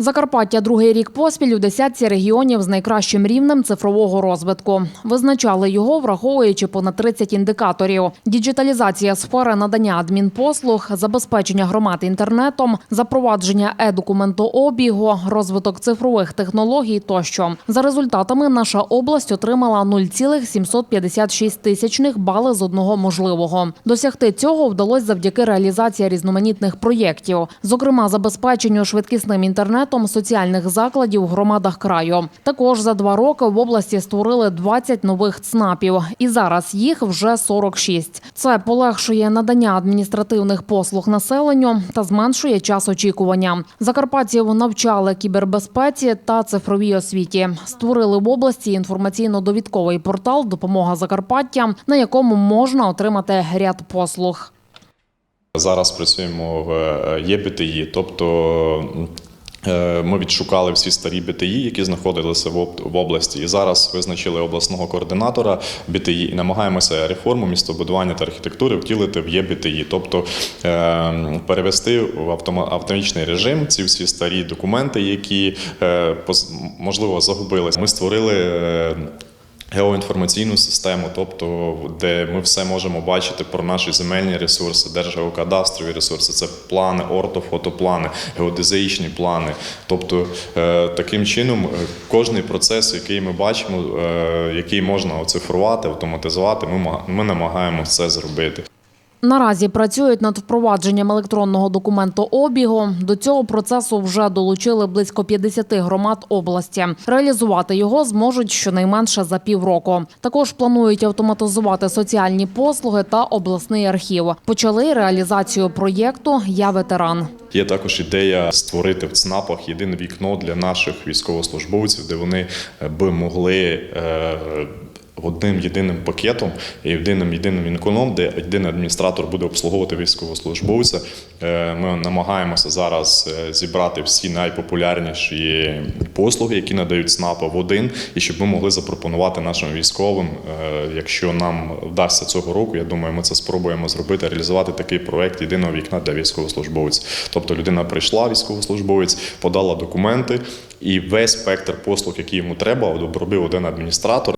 Закарпаття другий рік поспіль у десятці регіонів з найкращим рівнем цифрового розвитку. Визначали його, враховуючи понад 30 індикаторів: діджиталізація сфери надання адмінпослуг, забезпечення громад інтернетом, запровадження е-документообігу, розвиток цифрових технологій тощо. За результатами наша область отримала 0,756 тисячних бали з одного можливого. Досягти цього вдалося завдяки реалізації різноманітних проєктів, зокрема забезпеченню швидкісним інтернетом соціальних закладів в громадах краю. Також за два роки в області створили 20 нових ЦНАПів, і зараз їх вже 46. Це полегшує надання адміністративних послуг населенню та зменшує час очікування. Закарпатців навчали кібербезпеці та цифровій освіті. Створили в області інформаційно-довідковий портал Допомога Закарпаття, на якому можна отримати ряд послуг. Зараз працюємо в е, ЄБТІ, тобто ми відшукали всі старі БТІ, які знаходилися в області, і зараз визначили обласного координатора БТІ і намагаємося реформу містобудування та архітектури втілити в ЄБТІ, тобто е, перевести в автома- автоматичний режим ці всі старі документи, які е, можливо загубилися. Ми створили. Геоінформаційну систему, тобто де ми все можемо бачити про наші земельні ресурси, держгеокадастрові ресурси, це плани, ортофотоплани, геодезичні плани. Тобто е, таким чином е, кожний процес, який ми бачимо, е, який можна оцифрувати, автоматизувати, ми, ма- ми намагаємося це зробити. Наразі працюють над впровадженням електронного документообігу. До цього процесу вже долучили близько 50 громад області. Реалізувати його зможуть щонайменше за півроку. Також планують автоматизувати соціальні послуги та обласний архів. Почали реалізацію проєкту Я ветеран. Є також ідея створити в ЦНАПах єдине вікно для наших військовослужбовців, де вони е, би могли. Одним єдиним пакетом і єдиним єдиним вікном, де єдиний адміністратор буде обслуговувати військовослужбовця. Е, Ми намагаємося зараз е, зібрати всі найпопулярніші послуги, які надають СНАПи в один, і щоб ми могли запропонувати нашим військовим, е, якщо нам вдасться цього року, я думаю, ми це спробуємо зробити, реалізувати такий проект єдиного вікна для військовослужбовців. Тобто людина прийшла, військовослужбовець, подала документи, і весь спектр послуг, які йому треба, обробив один адміністратор.